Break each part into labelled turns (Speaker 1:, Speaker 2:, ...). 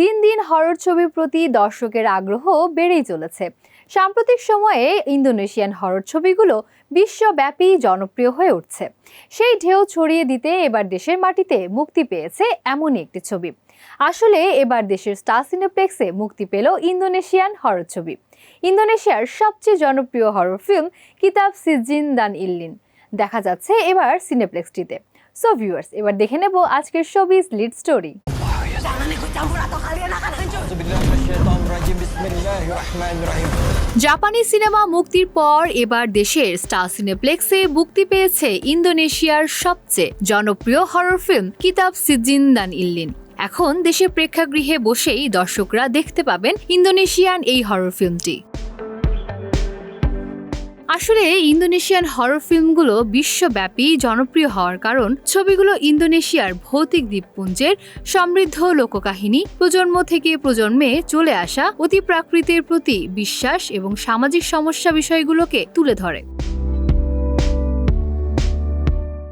Speaker 1: দিন দিন হরর ছবির প্রতি দর্শকের আগ্রহ বেড়েই চলেছে। সাম্প্রতিক সময়ে ইন্দোনেশিয়ান হরর ছবিগুলো বিশ্বব্যাপী জনপ্রিয় হয়ে উঠছে। সেই ঢেউ ছড়িয়ে দিতে এবার দেশের মাটিতে মুক্তি পেয়েছে এমনই একটি ছবি। আসলে এবার দেশের স্টার সিনেপ্লেক্সে মুক্তি পেল ইন্দোনেশিয়ান হরর ছবি। ইন্দোনেশিয়ার সবচেয়ে জনপ্রিয় হরর ফিল্ম কিতাব সিজিন দান ইল্লিন। দেখা যাচ্ছে এবার সিনেপ্লেক্সটিতে। সো ভিউয়ার্স এবার দেখে নেব আজকের শোবিজ লিড স্টোরি জাপানি সিনেমা মুক্তির পর এবার দেশের স্টার সিনেপ্লেক্সে মুক্তি পেয়েছে ইন্দোনেশিয়ার সবচেয়ে জনপ্রিয় হরর ফিল্ম কিতাব সিজিন্দান ইল্লিন। এখন দেশের প্রেক্ষাগৃহে বসেই দর্শকরা দেখতে পাবেন ইন্দোনেশিয়ান এই হরর ফিল্মটি আসলে ইন্দোনেশিয়ান হরর ফিল্মগুলো বিশ্বব্যাপী জনপ্রিয় হওয়ার কারণ ছবিগুলো ইন্দোনেশিয়ার ভৌতিক দ্বীপপুঞ্জের সমৃদ্ধ লোককাহিনী, প্রজন্ম থেকে প্রজন্মে চলে আসা অতি প্রাকৃতির প্রতি বিশ্বাস এবং সামাজিক সমস্যা বিষয়গুলোকে তুলে ধরে।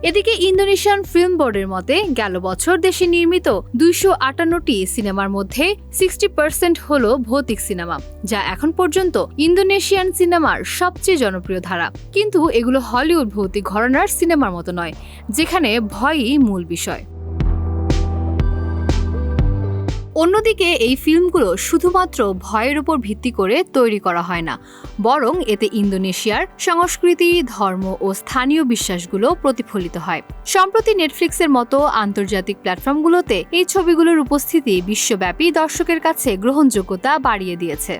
Speaker 1: এদিকে ইন্দোনেশিয়ান ফিল্ম বোর্ডের মতে, গেল বছর দেশে নির্মিত দুইশো আটান্নটি সিনেমার মধ্যে সিক্সটি পার্সেন্ট হল ভৌতিক সিনেমা, যা এখন পর্যন্ত ইন্দোনেশিয়ান সিনেমার সবচেয়ে জনপ্রিয় ধারা। কিন্তু এগুলো হলিউড ভৌতিক ঘরানার সিনেমার মতো নয়, যেখানে ভয়ই মূল বিষয়। অন্যদিকে এই ফিল্মগুলো শুধুমাত্র ভয়ের উপর ভিত্তি করে তৈরি করা হয় না, বরং এতে ইন্দোনেশিয়ার সংস্কৃতি, ধর্ম ও স্থানীয় বিশ্বাসগুলো প্রতিফলিত হয়। সম্প্রতি নেটফ্লিক্সের মতো আন্তর্জাতিক প্ল্যাটফর্মগুলোতে এই ছবিগুলোর উপস্থিতি বিশ্বব্যাপী দর্শকের কাছে গ্রহণযোগ্যতা বাড়িয়ে দিয়েছে।